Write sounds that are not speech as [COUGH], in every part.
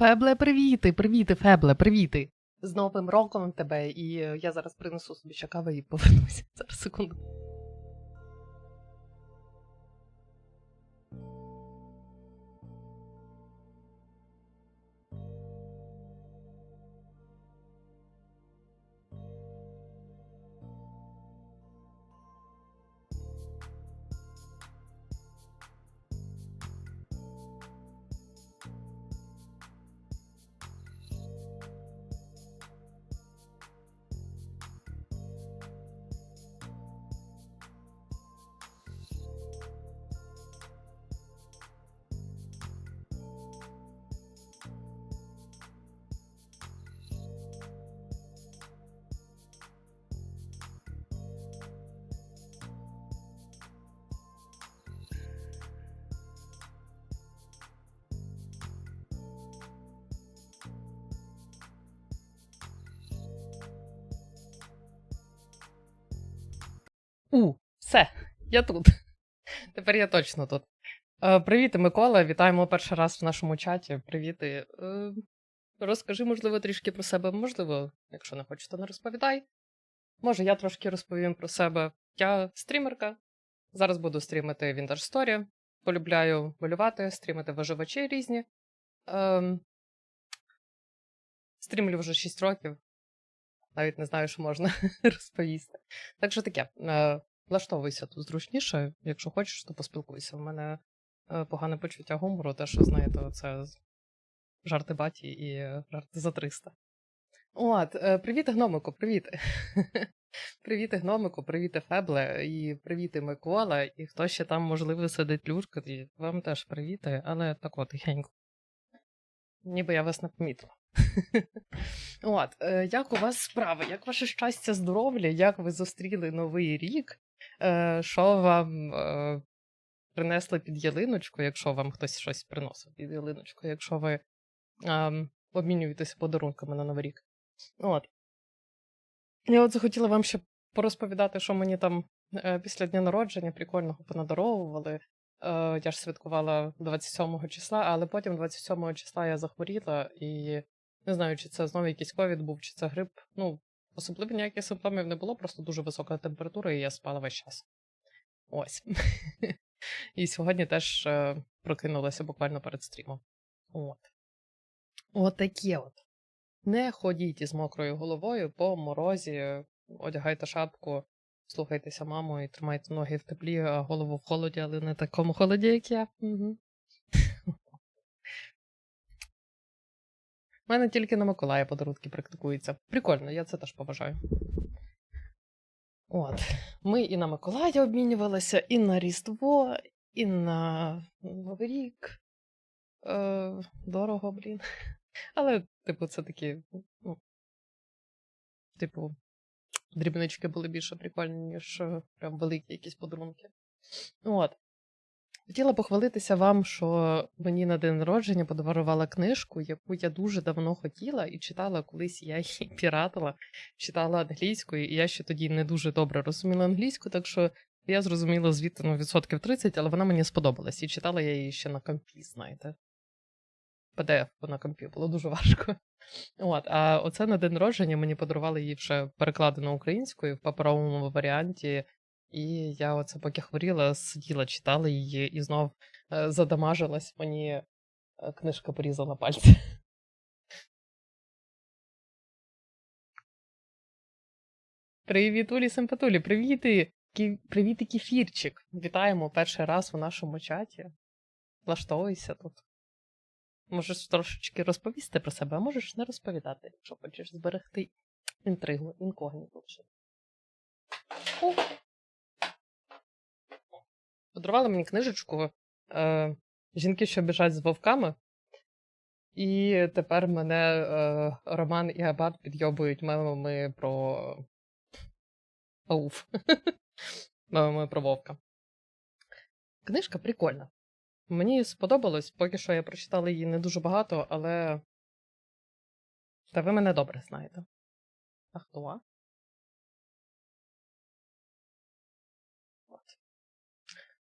Фебле, привіти, привіти, Фебле, привіти. З Новим роком тебе, і е, я зараз принесу собі ще кави і повернуся. [LAUGHS] Зараз секунду. У, все, я тут. [LAUGHS] Тепер я точно тут. Е, привіт, Микола. Вітаємо перший раз в нашому чаті. Привіти. Е, розкажи, можливо, трішки про себе. Можливо, якщо не хочеш, то не розповідай. Може, я трошки розповім про себе. Я стрімерка. Зараз буду стрімити Vintage Story. Полюбляю малювати, стрімити виживачі різні. Е, стрімлю вже 6 років. Навіть не знаю, що можна [LAUGHS] розповісти. Так що таке, е, влаштовуйся тут зручніше. Якщо хочеш, то поспілкуйся. У мене е, погане почуття гумору, те, що знаєте, це жарти баті і жарти за 300. От, е, привіт, гномику, привіт. [LAUGHS] Привіт, гномику, привіт, Фебле, і привіт, Микола, і хто ще там, можливо, сидить люшкати. Вам теж привіти, але так от, тихенько. Ніби я вас не помітила. [LAUGHS] От, е, як у вас справи? Як ваше щастя, здоров'я? Як ви зустріли новий рік? Е, Що вам е, принесли під ялиночку, якщо вам хтось щось приносив під ялиночку, якщо ви е, обмінюєтеся подарунками на новий рік? От. Я от захотіла вам ще порозповідати, що мені там після дня народження прикольного понадаровували. Я ж святкувала 27 числа, але потім 27 числа я захворіла і не знаю, чи це знову якийсь ковід був, чи це грип. Ну, особливо ніяких симптомів не було, просто дуже висока температура, і я спала весь час. Ось. [LAUGHS] І сьогодні теж е, прокинулася буквально перед стрімом. От. От таке от. Не ходіть із мокрою головою по морозі, одягайте шапку, слухайтеся маму і тримайте ноги в теплі, а голову в холоді, але не такому холоді, як я. Угу. У мене тільки на Миколая подарунки практикуються. Прикольно, я це теж поважаю. От. Ми і на Миколая обмінювалися, і на Різдво, і на Новий рік. Е, дорого, блін. Але, типу, це такі. Ну, типу, дрібнички були більше прикольні, ніж е, прям великі якісь подарунки. От. Хотіла похвалитися вам, що мені на день народження подарувала книжку, яку я дуже давно хотіла і читала колись. Я її [LAUGHS] піратила, читала англійською, і я ще тоді не дуже добре розуміла англійську, так що я зрозуміла звідти ну, відсотків 30, але вона мені сподобалась. І читала я її ще на компі, знаєте. PDF на компі було дуже важко. От, а оце на день народження мені подарували її вже перекладено українською в паперовому варіанті. І я оце поки хворіла, сиділа, читала її і знов е, задамажилась, мені е, книжка порізала пальці. [LAUGHS] Привіт, Улі Симпатулі, привіти! Привіт, кефірчик! Вітаємо перший раз у нашому чаті. Влаштовуйся тут. Можеш трошечки розповісти про себе, а можеш не розповідати, якщо хочеш зберегти інтригу, інкогніту. О! Подарували мені книжечку е, Жінки, що біжать з вовками. І тепер мене е, Роман і Абат підйобують мемами про Ауф. [LAUGHS] мемами про вовка. Книжка прикольна. Мені сподобалось, поки що я прочитала її не дуже багато, але. Та ви мене добре знаєте. А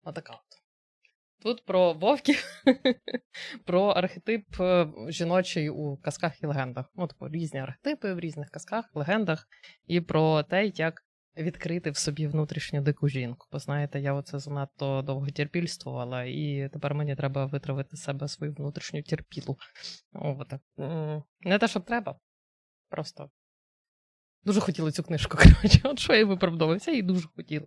Отака от. Тут про вовків, [LAUGHS] про архетип е, жіночий у казках і легендах. От типу, різні архетипи в різних казках, легендах, і про те, як відкрити в собі внутрішню дику жінку. Бо знаєте, я оце занадто довго терпільствувала, і тепер мені треба витравити з себе свою внутрішню терпілу. О, так. М, Не те, щоб треба. Просто дуже хотіла цю книжку. [LAUGHS] Коротше, от що я виправдовувався, і дуже хотіла.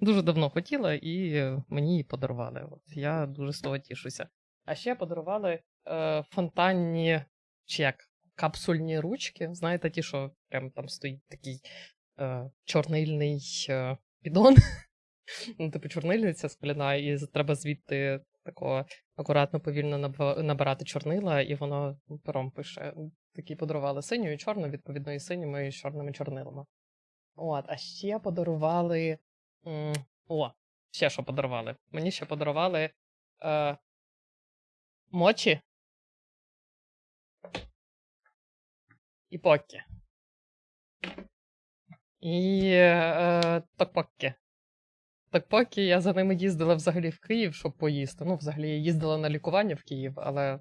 Дуже давно хотіла, і мені її подарували. От я дуже з того тішуся. А ще подарували е, фонтанні чи як капсульні ручки. Знаєте, ті, що прям там стоїть такий е, чорнильний е, піддон. [LAUGHS] ну, типу, чорнильниця скляна, і треба звідти такого акуратно, повільно набирати чорнила, і воно пером пише. Такі подарували синю і чорну, відповідно, і синіми, і чорними чорнилами. От, а ще подарували. О, ще що подарували. Мені ще подарували е, мочі і покі. І е, токпокки. Токпокки я за ними їздила взагалі в Київ, щоб поїсти. Ну, взагалі, я їздила на лікування в Київ, але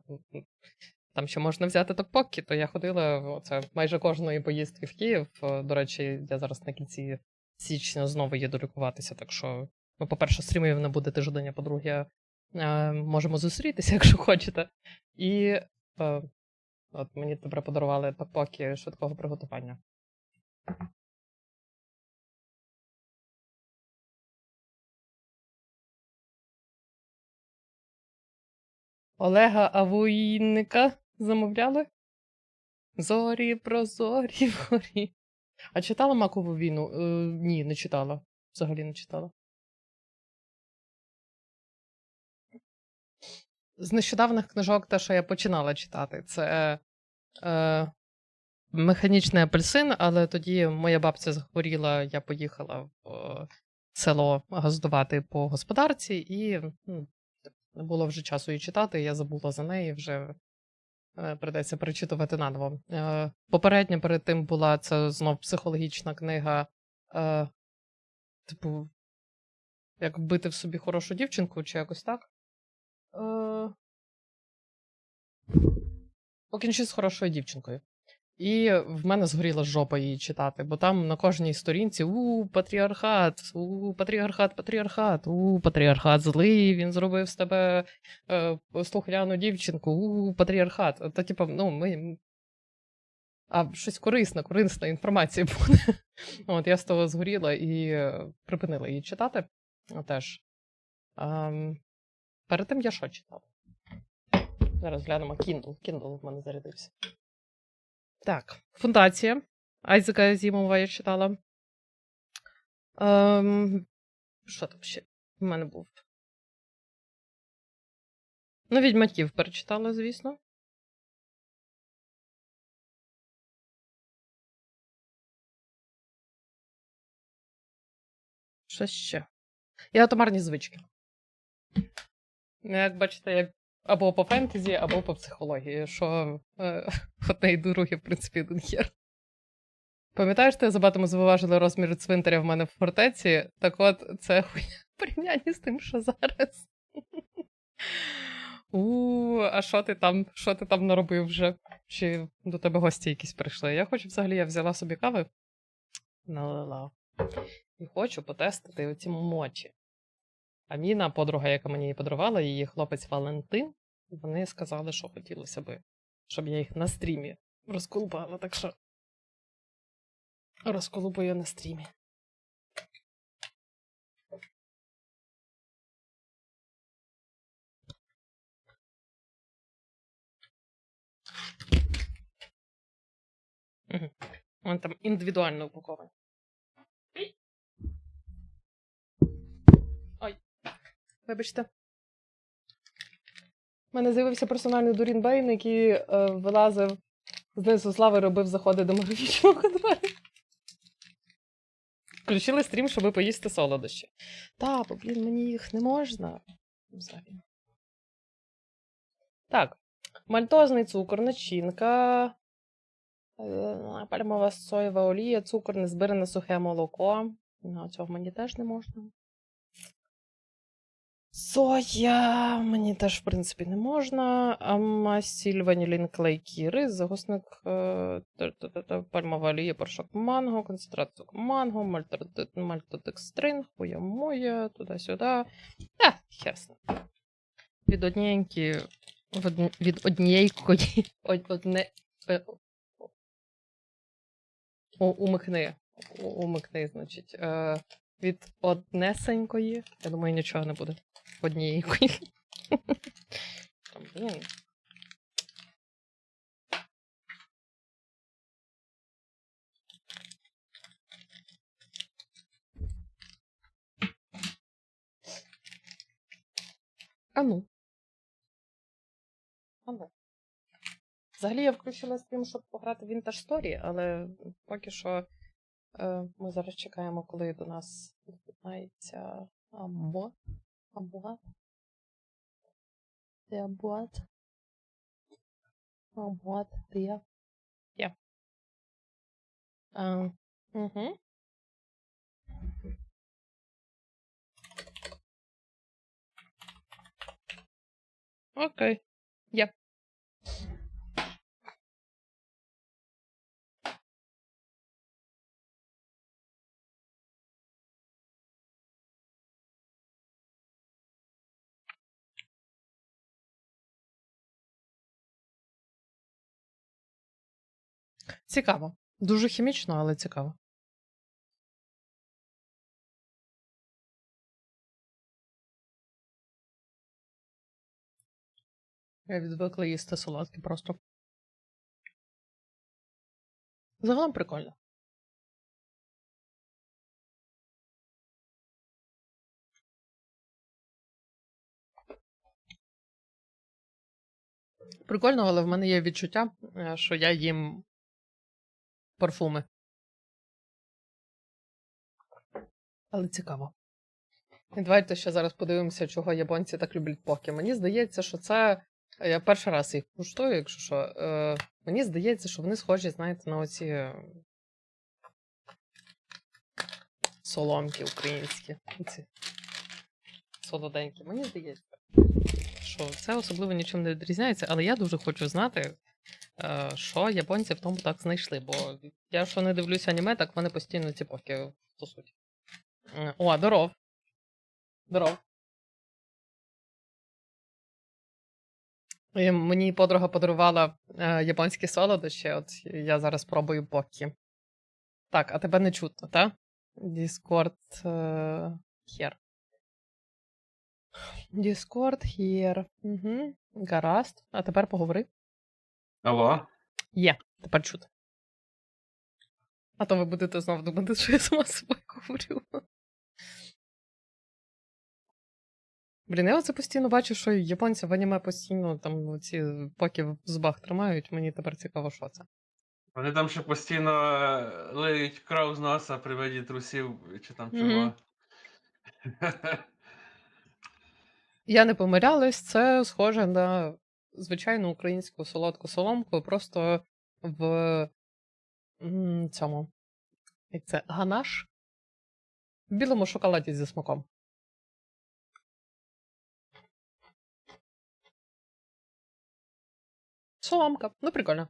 там ще можна взяти токпокки, то я ходила оце, майже кожної поїздки в Київ. Е, До речі, я зараз на кінці січня знову їду лікуватися, так що, ну, по-перше, стрімів не буде тиждень, а по-друге, е, можемо зустрітися, [LAUGHS] якщо хочете. І е, от мені тепер подарували токпоки швидкого приготування. Олега Авуїнника замовляли? Зорі прозорі [LAUGHS] вгорі. А читала Макову війну? Е, ні, не читала. Взагалі не читала. З нещодавних книжок, те, що я починала читати, це е, Механічний апельсин, але тоді моя бабця захворіла, я поїхала в е, село газдувати по господарці, і ну, не було вже часу її читати, я забула за неї, вже придеться перечитувати наново. Попередня попередньо перед тим була це знов психологічна книга, е, типу, як вбити в собі хорошу дівчинку, чи якось так. Е, Покінчи з хорошою дівчинкою. І в мене згоріла жопа її читати, бо там на кожній сторінці у патріархат, у патріархат, патріархат, у патріархат злий, він зробив з тебе е, слухняну дівчинку, у патріархат. Та, типу, ну, ми. А щось корисне, корисна інформація буде. [LAUGHS] От я з того згоріла і е, припинила її читати. Теж. Ем, перед тим я що читала? Зараз глянемо Kindle. Kindle в мене зарядився. Так, фундація. Айзека Азімова я читала. Ем, що там ще в мене був? Ну, відьмаків перечитала, звісно. Що ще? І атомарні звички. Ну, Як бачите, я або по фентезі, або по психології, що е, [LAUGHS] одне і друге, в принципі, один хер. Пам'ятаєш, ти забагато ми звиважили розмір цвинтаря в мене в фортеці? Так от, це хуйня порівнянні з тим, що зараз. [LAUGHS] У, а що ти там? Що ти там наробив вже? Чи до тебе гості якісь прийшли? Я хочу взагалі, я взяла собі кави, налила. І хочу потестити оці мочі. Аміна, подруга, яка мені її подарувала, її хлопець Валентин, вони сказали, що хотілося би, щоб я їх на стрімі розколупала, так що розколупаю на стрімі. Угу. Вон там індивідуально упаковані. Вибачте. У мене з'явився персональний Дурін Бейн, який е, вилазив знизу з лави, робив заходи до магічного контролю. Включили стрім, щоб поїсти солодощі. Та, бо, блін, мені їх не можна. Так. Мальтозний цукор, начинка. е, Пальмова соєва олія, цукор, незбирене сухе молоко. Ну, цього мені теж не можна. Соя мені теж, в принципі, не можна. Амасіль, ванілін, клей, кіри, загусник, е, пальмова олія, порошок манго, концентрат соку манго, мальтодек- мальтодекстрин, хуя моя, туди-сюди. А, хесне. Від однієї від однієї одне, е, умикни. Умикни, значить. Е, від однесенької. Я думаю, нічого не буде. Однієї. Блін. А ну. А ну. Взагалі я включила стрім, щоб пограти в Vintage Story, але поки що е, ми зараз чекаємо, коли до нас під'єднається або. Або. Де абот? Абот, де? Є. А, угу. Окей. Є. Цікаво. Дуже хімічно, але цікаво. Я відвикла їсти солодкі просто. Загалом прикольно. Прикольно, але в мене є відчуття, е, що я їм парфуми. Але цікаво. Давайте ще зараз подивимося, чого японці так люблять поки. Мені здається, що це. Я перший раз їх куштую, якщо що. Е, мені здається, що вони схожі, знаєте, на оці е, соломки українські. Оці солоденькі. Мені здається, що це особливо нічим не відрізняється, але я дуже хочу знати, е, що японці в тому так знайшли. Бо я що не дивлюся аніме, так вони постійно ці поки стосують. Е, О, здоров. Здоров. І мені подруга подарувала е, японські солодощі, от я зараз пробую покі. Так, а тебе не чутно, так? Discord е, here. Discord here. Угу. Гаразд. А тепер поговори. Алло? Є, тепер чути. А то ви будете знову думати, що я сама собою говорю. Блін, я оце постійно бачу, що японці в аніме постійно там ці поки в зубах тримають. Мені тепер цікаво, що це. Вони там ще постійно е, лиють кров з носа при виді трусів чи там чого. Я не помилялась, це схоже на звичайну українську солодку соломку, просто в цьому. Як це? Ганаш? В білому шоколаді зі смаком. Соломка. Ну, прикольно.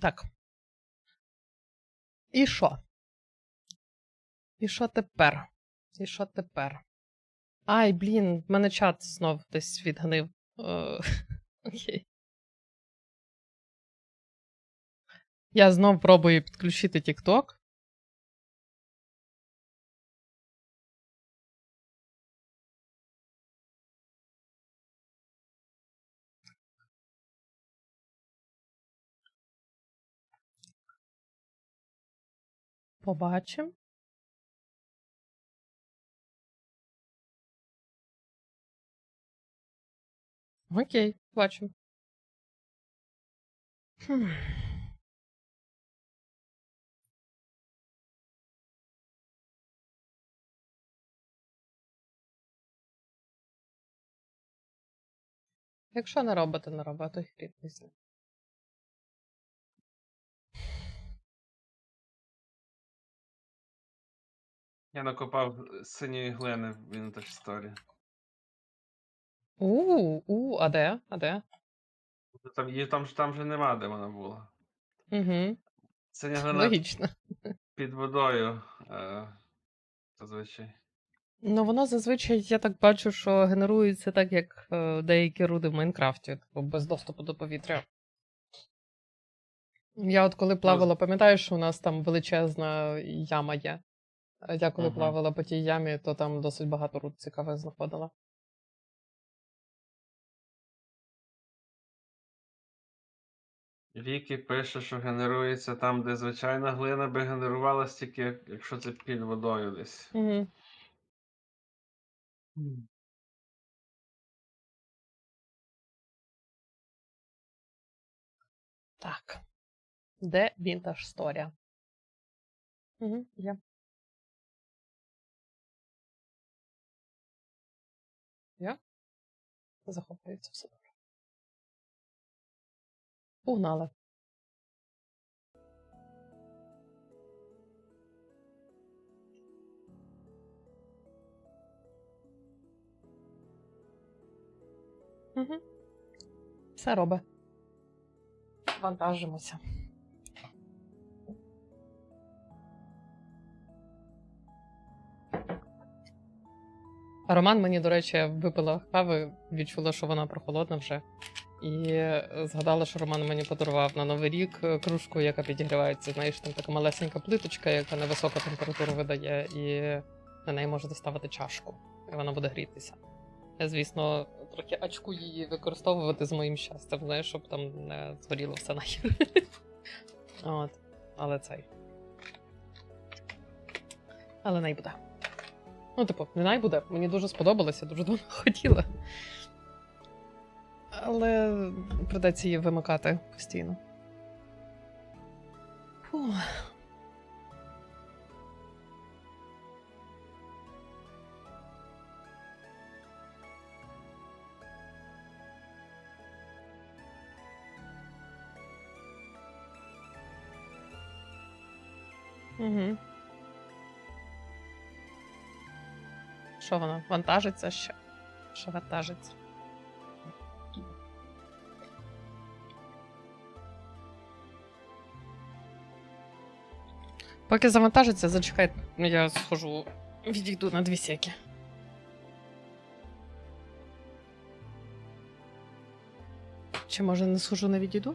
Так. І що? І що тепер? І що тепер? Ай, блін, в мене чат знов десь відгнив. Е, [LAUGHS] Окей. Я знов пробую підключити TikTok. Побачимо. Окей, бачу. Якщо не робити не робити, то хріб після. Я накопав синьої глини в інтерсторі. У, у, а де? А де? Там, її там, ж- там же нема, де вона була. Угу. Синя глина Логічно. під водою. Е, зазвичай. Ну, воно зазвичай, я так бачу, що генерується так, як е, деякі руди в Майнкрафті, типу, без доступу до повітря. Я от коли плавала, пам'ятаєш, що у нас там величезна яма є. Е, Я коли Ага. плавала по тій ямі, то там досить багато руд цікавих знаходила. Вікі пише, що генерується там, де звичайна глина би генерувалась тільки, якщо це під водою десь. Угу. Так. Де Vintage Story? Угу, є. Я? Захоплюється все добре. Погнали. Угу. Все робить. Вантажимося. Роман мені, до речі, випила кави, відчула, що вона прохолодна вже. І е, згадала, що Роман мені подарував на Новий рік е, кружку, яка підігрівається. Знаєш, там така малесенька плиточка, яка на високу температуру видає, і на неї можете ставити чашку, і вона буде грітися. Я, звісно, трохи очку її використовувати з моїм щастям, знаєш, щоб там не згоріло все нахер. [LAUGHS] От. Але цей. Але най буде. Ну, типу, не най буде. Мені дуже сподобалося, дуже давно [LAUGHS] хотіла. Але придеться її вимикати постійно. Фух. Угу. Що воно? Вантажиться ще? Що вантажиться? Поки завантажиться, зачекай, я схожу, відійду на дві секи. Чи може не схожу на відійду?